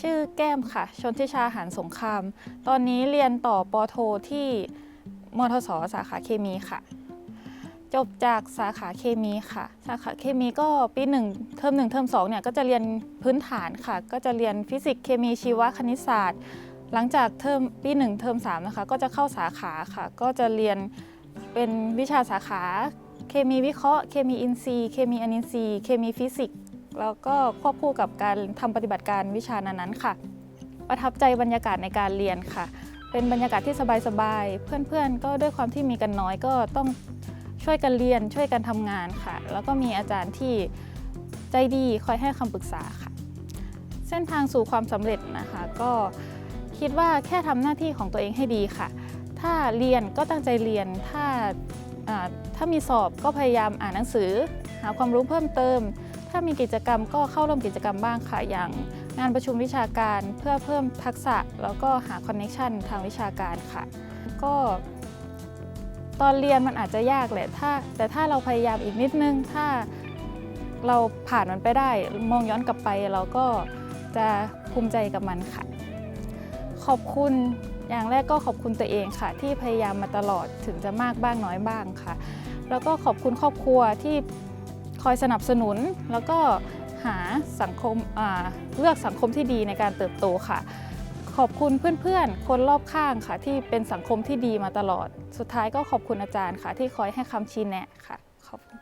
ชื่อแก้มค่ะ ชนทิชาหารสงคราม ตอนนี้เรียนต่อปอโทที่มทศสาขาเคมีค่ะ จบจากสาขาเคมีค่ะ สาขาเคมีก็ปีหนึ่งเทอมหนึ่งเทอมสองเนี่ยก็จะเรียนพื้นฐานค่ะ ก็จะเรียนฟิสิกส์เคมีชีวคณิตศาสตร์ หลังจากเทอมปีหนึ่งเทอมสามนะคะก็จะเข้าสาขาค่ะ ก็จะเรียนเป็นวิชาสาขาเคมีวิเคราะห์ เคมีอินทรีย์ เคมีอนินทรีย์ เคมีฟิสิกส์ แล้วก็ควบคู่กับการทำปฏิบัติการวิชานั้นๆค่ะ ประทับใจบรรยากาศในการเรียนค่ะ เป็นบรรยากาศที่สบายๆ เพื่อนๆ ก็ด้วยความที่มีกันน้อยก็ต้องช่วยกันเรียนช่วยกันทำงานค่ะ แล้วก็มีอาจารย์ที่ใจดีคอยให้คำปรึกษาค่ะ เส้นทางสู่ความสำเร็จนะคะ ก็คิดว่าแค่ทำหน้าที่ของตัวเองให้ดีค่ะ ถ้าเรียนก็ตั้งใจเรียนถ้าอ่าถ้ามีสอบก็พยายามอ่านหนังสือ หาความรู้เพิ่มเติม ถ้ามีกิจกรรมก็เข้าร่วมกิจกรรมบ้างค่ะ อย่างงานประชุมวิชาการเพื่อเพิ่มทักษะแล้วก็หาคอนเน c ชันทางวิชาการค่ะ ก็ตอนเรียนมันอาจจะยากแหละถ้าแต่ถ้าเราพยายามอีกนิดนึง ถ้าเราผ่านมันไปได้ มองย้อนกลับไปเราก็จะภูมิใจกับมันค่ะ ขอบคุณอย่างแรกก็ขอบคุณตัวเองค่ะ ที่พยายามมาตลอดถึงจะมากบ้างน้อยบ้างค่ะ แล้วก็ขอบคุณครอบครัวที่ คอยสนับสนุนแล้วก็หาสังคมเลือกสังคมที่ดีในการเติบโตค่ะ ขอบคุณเพื่อนๆ คนรอบข้างค่ะ ที่เป็นสังคมที่ดีมาตลอด สุดท้ายก็ขอบคุณอาจารย์ค่ะ ที่คอยให้คำชี้แนะค่ะ ขอบคุณ